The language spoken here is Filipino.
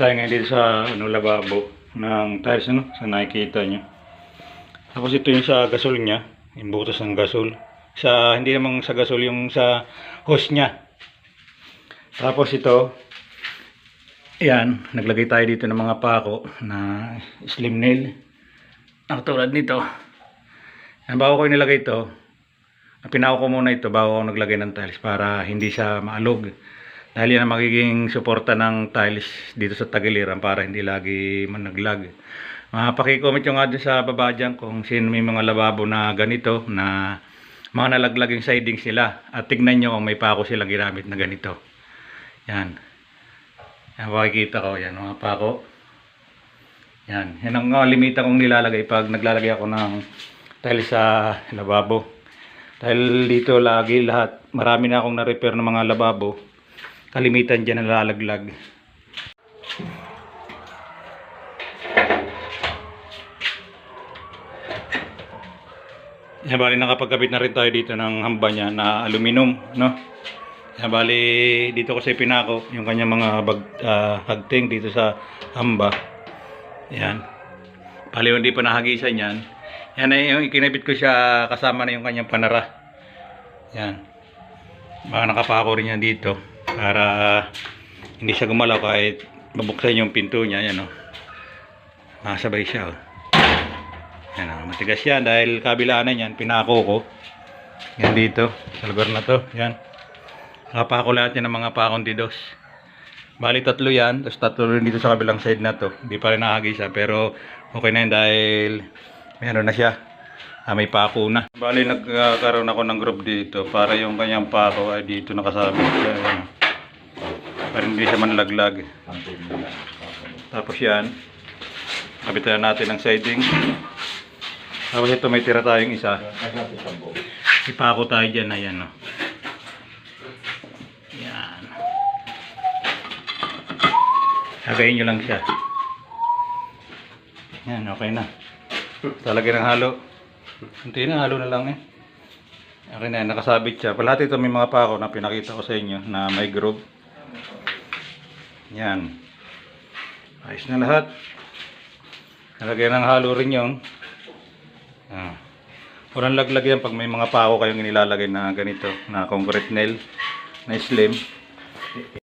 Tayo ngayon dito sa ano, lababo ng tiles ano, sa nakikita nyo. Tapos ito yung sa gasol niya, yung butas ng gasol. Sa, hindi namang sa gasol, yung sa hose niya. Tapos ito, yan, naglagay tayo dito ng mga pako na slim nail. Ang tulad nito. Yan, bago ko nilagay ito, pinako ko muna ito bago ako naglagay ng tiles para hindi siya maalog. Dahil yan ang magiging suporta ng tiles dito sa tagiliran para hindi lagi managlag. Uh, pakicomment nyo nga dun sa baba dyan kung sino may mga lababo na ganito na mga nalaglaging siding sila. At tignan nyo kung may pako sila ginamit na ganito. Yan. Yan makikita ko. Yan mga pako. Yan. Yan ang uh, limita kong nilalagay pag naglalagay ako ng tiles sa lababo. Dahil dito lagi lahat, marami na akong na-repair ng mga lababo. Kalimitan dyan nalalaglag. Yan, bali nakapagkabit na rin tayo dito ng hamba niya na aluminum, no? Yan, bali dito ko sa pinako yung kanyang mga bag, ah, hagting dito sa hamba. Yan. Bali hindi pa nahagisan yan. Yan ay yung ikinabit ko siya kasama na yung kanyang panara. Yan. Baka nakapako rin yan dito para hindi siya gumalaw kahit mabuksan yung pinto niya. Yan o. Masabay siya o. Yan o. Matigas yan dahil kabilaan yan. Pinako ko. Yan dito. Sa lugar na to. Yan. Nakapako lahat yan ng mga pakong didos. Bali tatlo yan. Tapos tatlo rin dito sa kabilang side na to. Hindi pa rin nakagisa. Pero okay na yan dahil meron na siya. Ah, may pako na. Bali nagkaroon ako ng group dito para yung kanyang pako ay dito nakasabit siya. Ayan. Para hindi siya manlaglag. Tapos yan. Kapitan natin ng siding. Tapos ito may tira tayong isa. Ipako tayo dyan. Ayan o. Yan. Hagayin nyo lang siya. Yan, okay na. Talagyan ng halo. Hindi na, halo na lang eh. Okay na, nakasabit siya. Lahat ito may mga pako na pinakita ko sa inyo na may groove. Yan. Ayos na lahat. Nalagyan ng halo rin yun. Ah. Walang laglag yan pag may mga pako kayong inilalagay na ganito, na concrete nail, na slim.